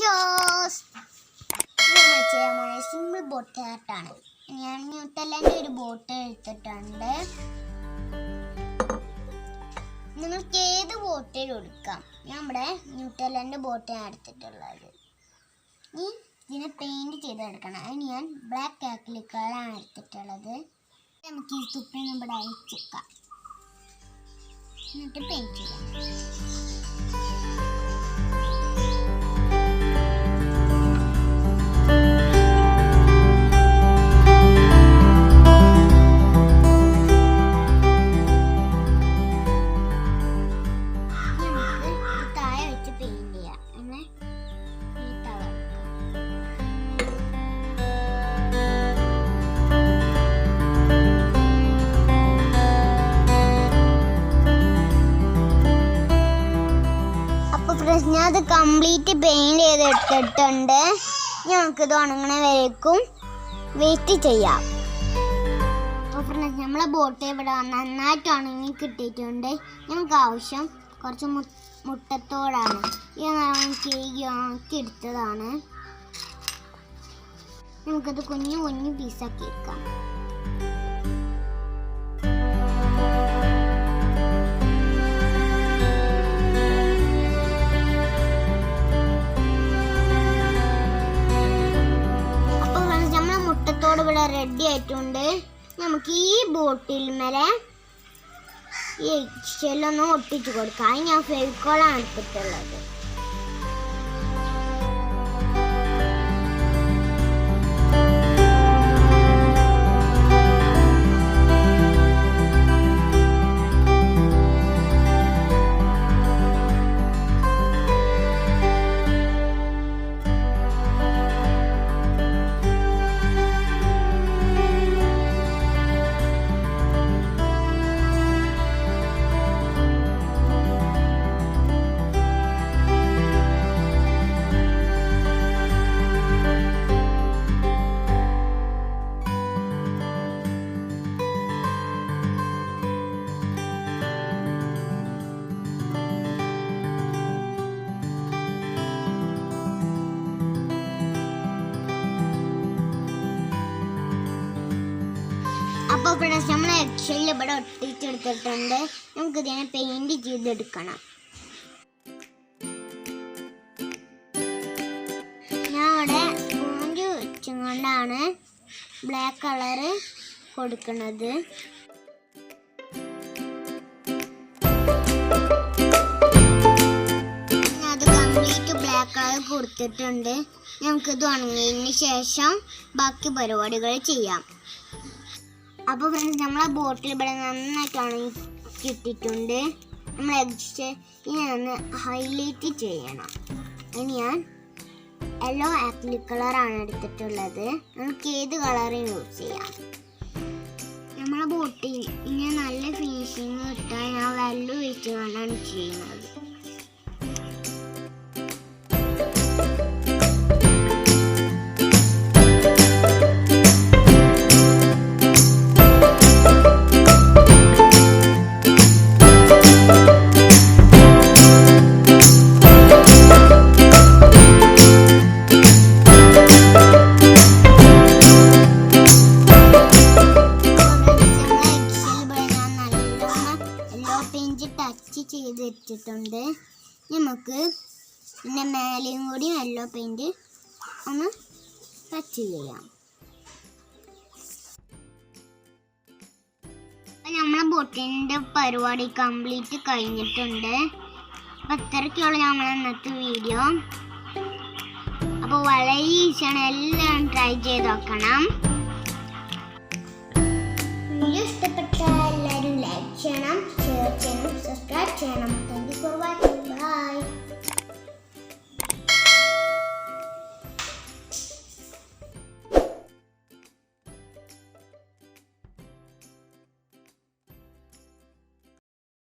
Chose നമ്മുടെ simple boat ആർട്ടാണ് ഞാൻ ന്യൂട്ടലന്റെ ഒരു ബോട്ട് എടുത്തിട്ടുണ്ട്. നിങ്ങൾക്ക് ഏത് ബോട്ടിൽ എടുക്കാം? നമ്മുടെ ന്യൂട്ടലന്റെ ബോട്ടാണ് എടുത്തിട്ടുള്ളത്. ഇനി ഇതിനെ പെയിന്റ് ചെയ്തെടുക്കണം അതിന് ഞാൻ ബ്ലാക്ക് ആക്ലിക്കളാണ് എടുത്തിട്ടുള്ളത്. നമുക്ക് ഈ തുപ്പിൽ നമ്മുടെ അയച്ചേക്കാം എന്നിട്ട് പെയിന്റ് ചെയ്യാം. ഞാൻ അത് കംപ്ലീറ്റ് പെയിന്റ് ചെയ്ത് എടുത്തിട്ടുണ്ട് നമുക്കിത് ഉണങ്ങണ വരേക്കും വെയിറ്റ് ചെയ്യാം. അപ്പോൾ ഫ്രണ്ട്സ് നമ്മളെ ബോട്ട് ഇവിടെ നന്നായിട്ട് ഉണങ്ങി കിട്ടിയിട്ടുണ്ട്. ഞങ്ങൾക്ക് ആവശ്യം കുറച്ച് മുട്ടത്തോടാണ്. ഇത് നല്ലോണം കേക്ക് ആക്കി എടുത്തതാണ്. നമുക്കത് കുഞ്ഞു കുഞ്ഞു പീസാക്കി എടുക്കാം. മുട്ടത്തോട് ഇവിടെ റെഡി ആയിട്ടുണ്ട്. നമുക്ക് ഈ ബോട്ടിൽ മേലെ ഈ ഷെല്ലൊന്ന് ഒട്ടിച്ചു കൊടുക്കാം. അത് ഞാൻ ഫെവിക്കോളാണ് എടുത്തിട്ടുള്ളത് അപ്പോൾ ഫ്രണ്ട്സ് നമ്മൾ എക്സെല്ലിൽ ഇവിടെ ഒട്ടിച്ചെടുത്തിട്ടുണ്ട് നമുക്ക് ഇതിനെ പെയിന്റ് ചെയ്തെടുക്കണം. ഞാൻ ഇവിടെ പൂഞ്ച് വെച്ചുകൊണ്ടാണ് ബ്ലാക്ക് കളറ് കൊടുക്കുന്നത്. കളർ കൊടുത്തിട്ടുണ്ട്. നമുക്കിത് ഉണങ്ങിയതിന് ശേഷം ബാക്കി പരിപാടികൾ ചെയ്യാം. അപ്പോൾ ഫ്രണ്ട്സ് നമ്മളെ ബോട്ടിൽ ഇവിടെ നന്നായിട്ടാണ് കിട്ടിയിട്ടുണ്ട് നമ്മൾ ഇനി ഒന്ന് ഹൈലൈറ്റ് ചെയ്യണം. ഇനി ഞാൻ യെല്ലോ ആപ്പിൾ കളറാണ് എടുത്തിട്ടുള്ളത്. നമുക്ക് ഏത് കളറും യൂസ് ചെയ്യാം? നമ്മളെ ബോട്ടിൽ ഇനി നല്ല ഫിനിഷിങ് കിട്ടാൻ ഞാൻ വെള്ളം ഒഴിച്ച് കൊണ്ടാണ് ചെയ്യുന്നത്. യെല്ലോ പെയിന്റ് ടച്ച് ചെയ്ത് വെച്ചിട്ടുണ്ട് നമുക്ക് പിന്നെ മേലെയും കൂടി യെല്ലോ പെയിന്റ് ഒന്ന് ടച്ച് ചെയ്യാം. നമ്മളെ ബോട്ടിന്റെ പരിപാടി കംപ്ലീറ്റ് കഴിഞ്ഞിട്ടുണ്ട്. അപ്പം അത്രയ്ക്കുള്ള നമ്മളെ ഇന്നത്തെ വീഡിയോ അപ്പോൾ വളരെ ഈസിയാണ്. എല്ലാം ട്രൈ ചെയ്ത് നോക്കണം.